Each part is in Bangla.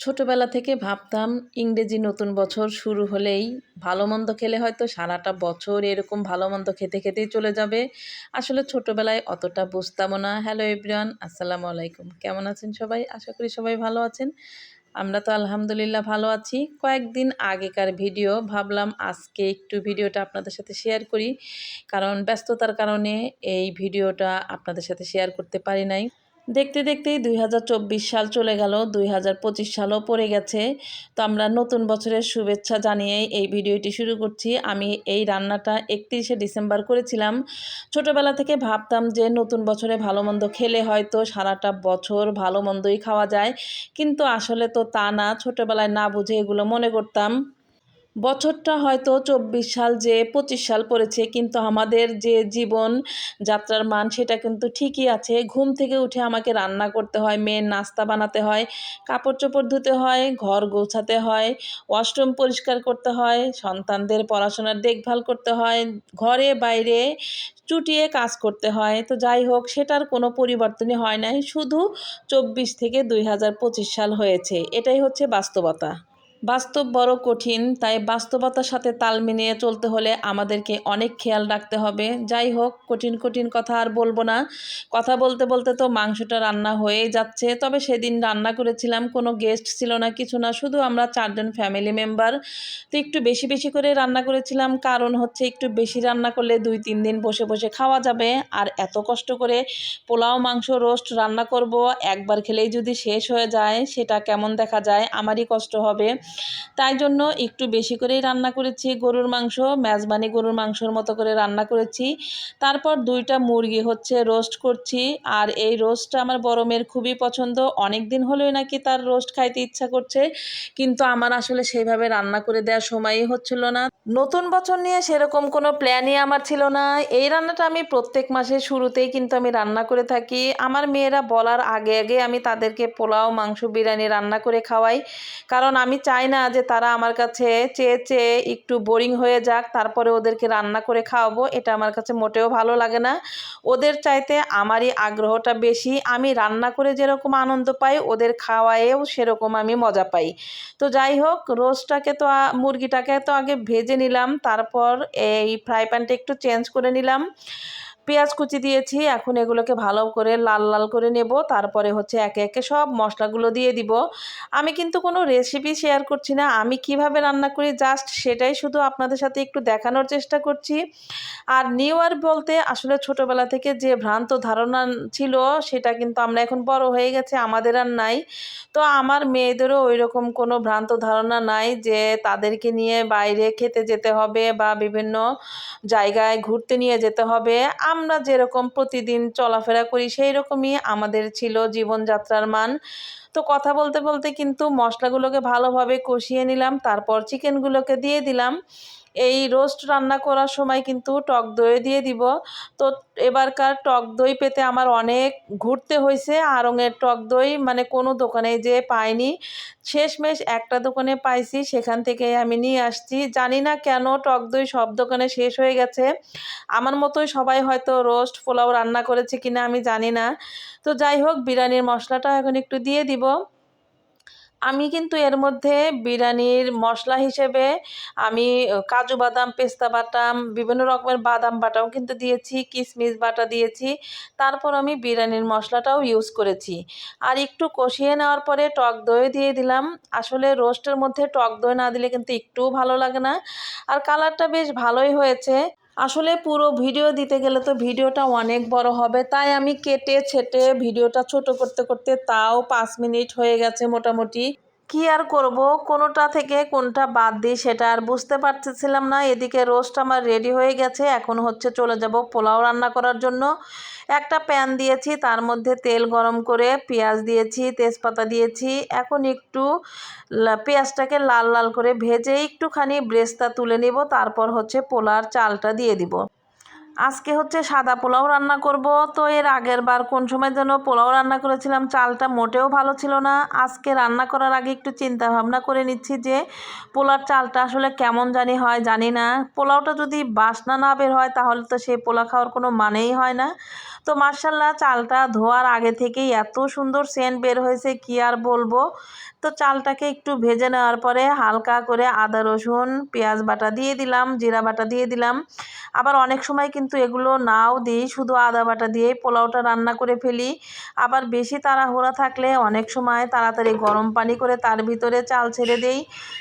ছোটবেলা থেকে ভাবতাম ইংরেজি নতুন বছর শুরু হলেই ভালো মন্দ খেলে হয়তো সারাটা বছর এরকম ভালো মন্দ খেতে খেতেই চলে যাবে। আসলে ছোটবেলায় অতটা বুঝতামও না। হ্যালো এভরিওয়ান আসসালামু আলাইকুম। কেমন আছেন সবাই? আশা করি সবাই ভালো আছেন। আমরা তো আলহামদুলিল্লাহ ভালো আছি। কয়েকদিন আগেকার ভিডিও ভাবলাম আজকে একটু ভিডিওটা আপনাদের সাথে শেয়ার করি। কারণ ব্যস্ততার কারণে এই ভিডিওটা আপনাদের সাথে শেয়ার করতে পারি নাই। দেখতে দেখতেই দুই হাজার চব্বিশ সাল চলে গেল, দুই হাজার পঁচিশ সালও পড়ে গেছে। তো আমরা নতুন বছরের শুভেচ্ছা জানিয়ে এই ভিডিওটি শুরু করছি। আমি এই রান্নাটা একত্রিশে ডিসেম্বর করেছিলাম। ছোটোবেলা থেকে ভাবতাম যে নতুন বছরে ভালো মন্দ খেলে হয়তো সারাটা বছর ভালো মন্দই খাওয়া যায়। কিন্তু আসলে তো তা না, ছোটোবেলায় না বুঝে এগুলো মনে করতাম। বছরটা হয়তো চব্বিশ সাল যে পঁচিশ সাল পড়েছে, কিন্তু আমাদের যে জীবন যাত্রার মান সেটা কিন্তু ঠিকই আছে। ঘুম থেকে উঠে আমাকে রান্না করতে হয়, মেয়ের নাস্তা বানাতে হয়, কাপড় চোপড় ধুতে হয়, ঘর গোছাতে হয়, ওয়াশরুম পরিষ্কার করতে হয়, সন্তানদের পড়াশোনার দেখভাল করতে হয়, ঘরে বাইরে চুটিয়ে কাজ করতে হয়। তো যাই হোক, সেটার কোনো পরিবর্তনই হয় নাই। শুধু চব্বিশ থেকে দুই হাজার পঁচিশ সাল হয়েছে। এটাই হচ্ছে বাস্তবতা। বাস্তব বড় কঠিন, তাই বাস্তবতার সাথে তাল মিলিয়ে চলতে হলে আমাদেরকে অনেক খেয়াল রাখতে হবে। যাই হোক, কঠিন কঠিন কথা আর বলব না। কথা বলতে বলতে তো মাংসটা রান্না হয়েই যাচ্ছে। তবে সেদিন রান্না করেছিলাম, কোনো গেস্ট ছিল না, কিছু না, শুধু আমরা চারজন ফ্যামিলি মেম্বার। তো একটু বেশি বেশি করে রান্না করেছিলাম, কারণ হচ্ছে একটু বেশি রান্না করলে দুই, তিন দিন বসে বসে খাওয়া যাবে। আর এত কষ্ট করে পোলাও, মাংস, রোস্ট রান্না করব, একবার খেলেই যদি শেষ হয়ে যায়, সেটা কেমন দেখা যায়? আমারই কষ্ট হবে। তাই জন্য একটু বেশি করেই রান্না করেছি। গরুর মাংস, মেজবানি গরুর মাংসর মতো করে রান্না করেছি। তারপর দুইটা মুরগি হচ্ছে রোস্ট করছি। আর এই রোস্টটা আমার বড় মেয়ের খুবই পছন্দ। অনেক দিন হলেই নাকি তার রোস্ট খাইতে ইচ্ছা করছে। কিন্তু আমার আসলে সেইভাবে রান্না করে দেওয়ার সময়ই হচ্ছিল না। নতুন বছর নিয়ে সেরকম কোনো প্ল্যানই আমার ছিল না। এই রান্নাটা আমি প্রত্যেক মাসের শুরুতেই কিন্তু আমি রান্না করে থাকি। আমার মেয়েরা বলার আগে আগে আমি তাদেরকে পোলাও, মাংস, বিরিয়ানি রান্না করে খাওয়াই। কারণ আমি চাই না যে তারা আমার কাছে চেয়ে চেয়ে একটু বোরিং হয়ে যাক, তারপরে ওদেরকে রান্না করে খাওয়াবো, এটা আমার কাছে মোটেও ভালো লাগে না। ওদের চাইতে আমারই আগ্রহটা বেশি। আমি রান্না করে যেরকম আনন্দ পাই, ওদের খাওয়ায়েও সেরকম আমি মজা পাই। তো যাই হোক, রোস্টটাকে তো মুরগিটাকে তো আগে ভেজে নিলাম, তারপর এই ফ্রাই প্যানটা একটু চেঞ্জ করে নিলাম। পেঁয়াজ কুচি দিয়েছি, এখন এগুলোকে ভালো করে লাল লাল করে নেব, তারপরে হচ্ছে একে একে সব মশলাগুলো দিয়ে দিব। আমি কিন্তু কোনো রেসিপি শেয়ার করছি না, আমি কীভাবে রান্না করি জাস্ট সেটাই শুধু আপনাদের সাথে একটু দেখানোর চেষ্টা করছি। আর নিউ ইয়ার বলতে আসলে ছোটোবেলা থেকে যে ভ্রান্ত ধারণা ছিল, সেটা কিন্তু আমরা এখন বড় হয়ে গেছে, আমাদের আর নাই। তো আমার মেয়েদেরও ওই রকম কোনো ভ্রান্ত ধারণা নাই যে তাদেরকে নিয়ে বাইরে খেতে যেতে হবে বা বিভিন্ন জায়গায় ঘুরতে নিয়ে যেতে হবে। আমরা যেরকম প্রতিদিন চলাফেরা করি সেই রকমই আমাদের ছিল জীবনযাত্রার মান। তো কথা বলতে বলতে কিন্তু মশলাগুলোকে ভালোভাবে কষিয়ে নিলাম, তারপর চিকেনগুলোকে দিয়ে দিলাম। এই রোস্ট রান্না করার সময় কিন্তু টক দই দিয়ে দিব। তো এবারকার টক দই পেতে আমার অনেক ঘুরতে হয়েছে আড়ঙের টক দই মানে কোনো দোকানে যে পাইনি, শেষমেশ একটা দোকানে পাইছি, সেখান থেকে আমি নিয়ে আসছি। জানি না কেন টক দই সব দোকানে শেষ হয়ে গেছে। আমার মতোই সবাই হয়তো রোস্ট পোলাও রান্না করেছে কিনা আমি জানি না। তো যাই হোক, বিরিয়ানির মশলাটা এখন একটু দিয়ে দিব। আমি কিন্তু এর মধ্যে বিরিয়ানির মশলা হিসেবে আমি কাজু বাদাম, পেস্তা বাটাম, বিভিন্ন রকমের বাদাম বাটাও কিন্তু দিয়েছি কিশমিশ বাটা দিয়েছি। তারপর আমি বিরিয়ানির মশলাটাও ইউজ করেছি। আর একটু কষিয়ে নেওয়ার পরে টক দই দিয়ে দিলাম। আসলে রোস্টের মধ্যে টক দই না দিলে কিন্তু একটুও ভালো লাগে না। আর কালারটা বেশ ভালোই হয়েছে। আসলে পুরো ভিডিও দিতে গেলে তো ভিডিওটা অনেক বড় হবে, তাই আমি কেটে ছেটে ভিডিওটা ছোট করতে করতে তাও পাঁচ মিনিট হয়ে গেছে মোটামুটি। কি আর করব, কোনোটা থেকে কোনটা বাদ দিই সেটা আর বুঝতে পারতেছিলাম না, এদিকে রোস্ট আমার রেডি হয়ে গেছে, এখন হচ্ছে চলে যাব পোলাও রান্না করার জন্য। একটা প্যান দিয়েছি, তার মধ্যে তেল গরম করে পেঁয়াজ দিয়েছি, তেজপাতা দিয়েছি। এখন একটু পেঁয়াজটাকে লাল লাল করে ভেজে একটুখানি ব্রেস্তা তুলে নিব, তারপর হচ্ছে পোলার চালটা দিয়ে দিব। আজকে হচ্ছে সাদা পোলাও রান্না করব। তো এর আগের বার কোন সময় যেন পোলাও রান্না করেছিলাম, চালটা মোটেও ভালো ছিল না। আজকে রান্না করার আগে একটু চিন্তা ভাবনা করে নিচ্ছি যে পোলার চালটা আসলে কেমন জানি হয় জানি না। পোলাওটা যদি বাসনা না বের হয় তাহলে তো সেই পোলা খাওয়ার কোনো মানেই হয় না। তো মার্শাল্লাহ চালটা ধোয়ার আগে থেকেই এত সুন্দর সেন্ট বের হয়েছে, কি আর বলব? তো চালটাকে একটু ভেজে নেওয়ার পরে হালকা করে আদা রসুন, পেঁয়াজ বাটা দিয়ে দিলাম, জিরা বাটা দিয়ে দিলাম। আবার অনেক সময় কিন্তু এগুলো নাও দিই, শুধু আদা বাটা দিয়েই পোলাওটা রান্না করে ফেলি। আবার বেশি তাড়াহুড়া থাকলে অনেক সময় তাড়াতাড়ি গরম পানি করে তার ভিতরে চাল ছেড়ে দেই।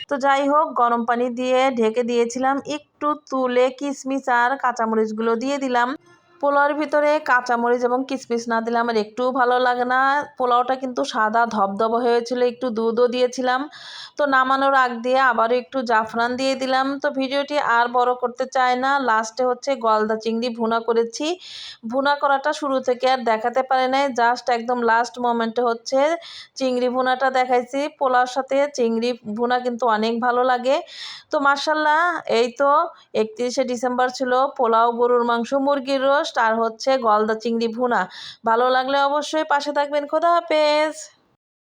তো যাই হোক, গরম পানি দিয়ে ঢেকে দিয়েছিলাম, একটু তুলে কিশমিশ আর কাঁচামরিচগুলো দিয়ে দিলাম। পোলাওর ভিতরে কাঁচামরিচ এবং কিসমিস না দিলে আমার একটুও ভালো লাগে না। পোলাওটা কিন্তু সাদা ধবধব হয়েছিল, একটু দুধও দিয়েছিলাম। তো নামানোর আগ দিয়ে আবারও একটু জাফরান দিয়ে দিলাম। তো ভিডিওটি আর বড় করতে চায় না, লাস্টে হচ্ছে গলদা চিংড়ি ভুনা করেছি। ভুনা করাটা শুরু থেকে আর দেখাতে পারে নাই, জাস্ট একদম লাস্ট মোমেন্টে হচ্ছে চিংড়ি ভুনাটা দেখাইছি। পোলাওর সাথে চিংড়ি ভুনা কিন্তু অনেক ভালো লাগে। তো মার্শাল্লাহ এই তো একত্রিশে ডিসেম্বর ছিল, পোলাও গরুর মাংস মুরগির রোস্ট আর হচ্ছে গলদা চিংড়ি ভুনা। ভালো লাগলে অবশ্যই পাশে থাকবেন। খোদা হাফেজ।